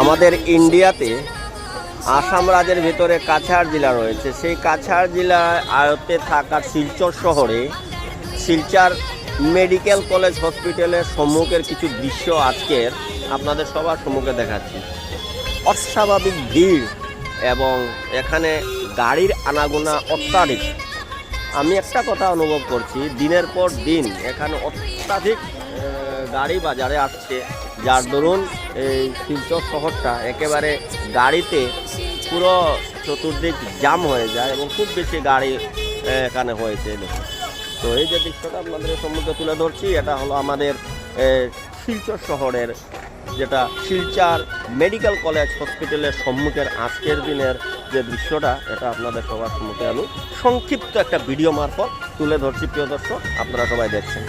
আমাদের ইন্ডিয়াতে আসাম রাজ্যের ভেতরে কাছাড় জেলা রয়েছে। সেই কাছাড় জেলার আয়ত্তে থাকা শিলচর শহরে শিলচার মেডিকেল কলেজ হসপিটালের সম্মুখের কিছু দৃশ্য আজকের আপনাদের সবার সম্মুখে দেখাচ্ছি। অস্বাভাবিক ভিড় এবং এখানে গাড়ির আনাগোনা অত্যাধিক। আমি একটা কথা অনুভব করছি, দিনের পর দিন এখানে অত্যাধিক গাড়ি বাজারে আসছে। যার দরুন এই শিলচর শহরটা একেবারে গাড়িতে পুরো চতুর্দিক জাম হয়ে যায় এবং খুব বেশি গাড়ি এখানে হয়েছে। তো এই যে দৃশ্যটা আপনাদের সম্মুখে তুলে ধরছি, এটা হলো আমাদের শিলচর শহরের যেটা শিলচার মেডিকেল কলেজ হসপিটালের সম্মুখের আজকের দিনের যে দৃশ্যটা, এটা আপনাদের সবার সম্মুখে আমি সংক্ষিপ্ত একটা ভিডিও মারফত তুলে ধরছি, প্রিয় দর্শক, আপনারা সবাই দেখছেন।